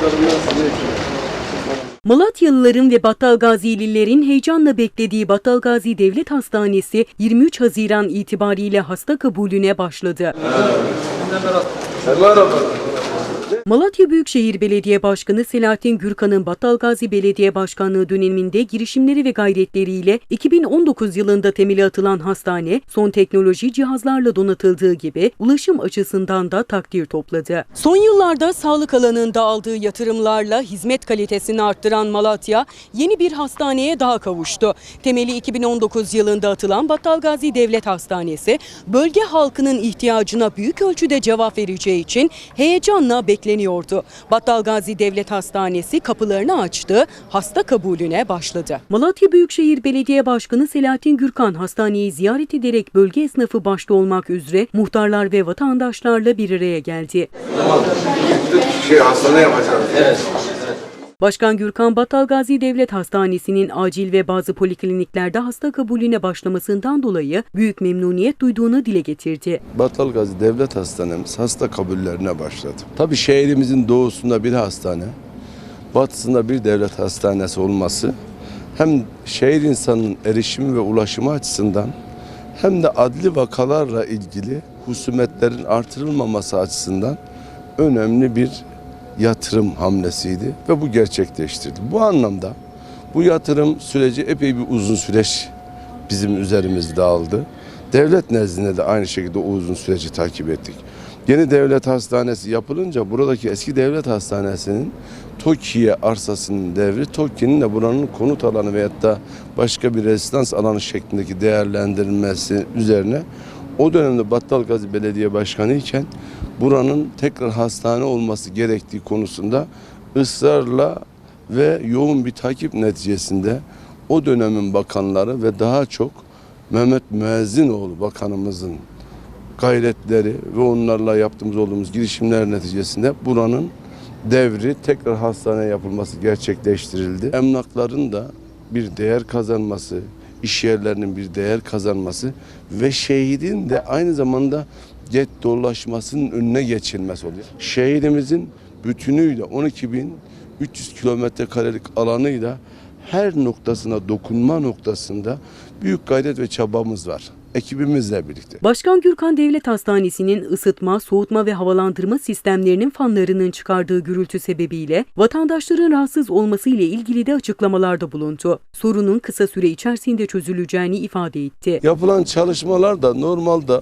size Malatyalıların ve Battalgazililerin heyecanla beklediği Battalgazi Devlet Hastanesi 23 Haziran itibariyle hasta kabulüne başladı. Merhaba. Malatya Büyükşehir Belediye Başkanı Selahattin Gürkan'ın Battalgazi Belediye Başkanlığı döneminde girişimleri ve gayretleriyle 2019 yılında temeli atılan hastane son teknoloji cihazlarla donatıldığı gibi ulaşım açısından da takdir topladı. Son yıllarda sağlık alanında aldığı yatırımlarla hizmet kalitesini arttıran Malatya yeni bir hastaneye daha kavuştu. Temeli 2019 yılında atılan Battalgazi Devlet Hastanesi bölge halkının ihtiyacına büyük ölçüde cevap vereceği için heyecanla bekleniyordu. Battalgazi Devlet Hastanesi kapılarını açtı, hasta kabulüne başladı. Malatya Büyükşehir Belediye Başkanı Selahattin Gürkan hastaneyi ziyaret ederek bölge esnafı başta olmak üzere muhtarlar ve vatandaşlarla bir araya geldi. Şey hastane yapacağız. Evet. Başkan Gürkan Battalgazi Devlet Hastanesi'nin acil ve bazı polikliniklerde hasta kabulüne başlamasından dolayı büyük memnuniyet duyduğunu dile getirdi. Battalgazi Devlet Hastanemiz hasta kabullerine başladı. Tabii şehrimizin doğusunda bir hastane, batısında bir devlet hastanesi olması hem şehir insanının erişimi ve ulaşımı açısından hem de adli vakalarla ilgili husumetlerin artırılmaması açısından önemli bir yatırım hamlesiydi ve bu gerçekleştirdi. Bu anlamda bu yatırım süreci epey bir uzun süreç bizim üzerimizde aldı. Devlet nezdinde de aynı şekilde o uzun süreci takip ettik. Yeni devlet hastanesi yapılınca buradaki eski devlet hastanesinin TOKİ'ye arsasının devri, TOKİ'nin de buranın konut alanı veyahut da başka bir rezidans alanı şeklindeki değerlendirilmesi üzerine o dönemde Battalgazi Belediye Başkanı iken buranın tekrar hastane olması gerektiği konusunda ısrarla ve yoğun bir takip neticesinde o dönemin bakanları ve daha çok Mehmet Müezzinoğlu bakanımızın gayretleri ve onlarla yaptığımız olduğumuz girişimler neticesinde buranın devri tekrar hastane yapılması gerçekleştirildi. Emlakların da bir değer kazanması, iş yerlerinin bir değer kazanması ve şehidin de aynı zamanda get dolaşmasının önüne geçilmesi oluyor. Şehidimizin bütünüyle 12.300 kilometre karelik alanıyla her noktasına dokunma noktasında büyük gayret ve çabamız var. Ekibimizle birlikte. Başkan Gürkan Devlet Hastanesi'nin ısıtma, soğutma ve havalandırma sistemlerinin fanlarının çıkardığı gürültü sebebiyle vatandaşların rahatsız olması ile ilgili de açıklamalarda bulundu. Sorunun kısa süre içerisinde çözüleceğini ifade etti. Yapılan çalışmalar da normalde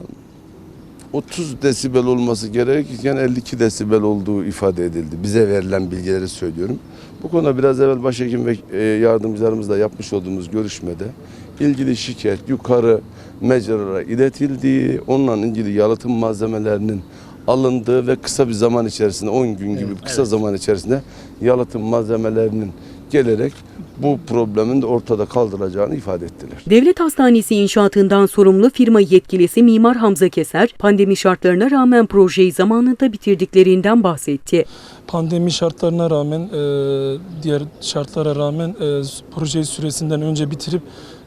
30 desibel olması gerekirken 52 desibel olduğu ifade edildi. Bize verilen bilgileri söylüyorum. Bu konuda biraz evvel başhekim ve e, yardımcılarımızla yapmış olduğumuz görüşmede ilgili şikayet yukarı mecralara iletildiği, onunla ilgili yalıtım malzemelerinin alındığı ve kısa bir zaman içerisinde 10 gün gibi kısa zaman içerisinde yalıtım malzemelerinin gelerek bu problemin de ortada kaldırılacağını ifade ettiler. Devlet Hastanesi inşaatından sorumlu firma yetkilisi Mimar Hamza Keser, pandemi şartlarına rağmen projeyi zamanında bitirdiklerinden bahsetti. Pandemi şartlarına rağmen, e, diğer şartlara rağmen e, projeyi süresinden önce bitirip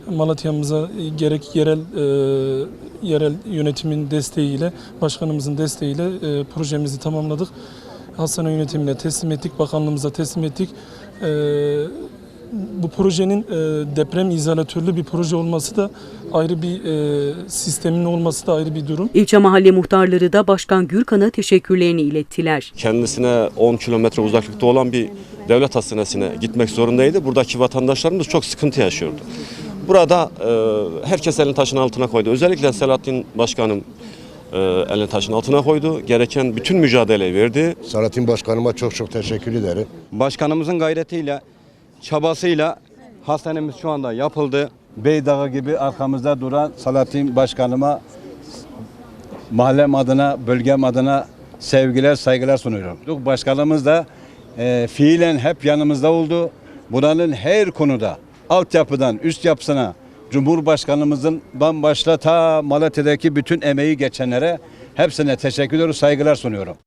Malatya'mıza e, gerek yerel e, yerel yönetimin desteğiyle, başkanımızın desteğiyle e, projemizi tamamladık. Hastane yönetimine teslim ettik, bakanlığımıza teslim ettik. E, bu projenin e, deprem izolatörlü bir proje olması da ayrı bir e, sistemin olması da ayrı bir durum. İlçe mahalle muhtarları da Başkan Gürkan'a teşekkürlerini ilettiler. kendisine 10 kilometre uzaklıkta olan bir devlet hastanesine gitmek zorundaydı. Buradaki vatandaşlarımız çok sıkıntı yaşıyordu. Burada e, herkes elini taşın altına koydu. Özellikle Selahattin Başkanım e, elini taşın altına koydu. Gereken bütün mücadeleyi verdi. Selahattin Başkanıma çok çok teşekkür ederim. Başkanımızın gayretiyle, çabasıyla hastanemiz şu anda yapıldı. Beydağı gibi arkamızda duran Salatin Başkanıma mahallem adına, bölgem adına sevgiler, saygılar sunuyorum. Başkanımız da e, fiilen hep yanımızda oldu. Buranın her konuda, altyapıdan üst yapısına, Cumhurbaşkanımızın başta ta Malatya'daki bütün emeği geçenlere hepsine teşekkür ediyoruz, saygılar sunuyorum.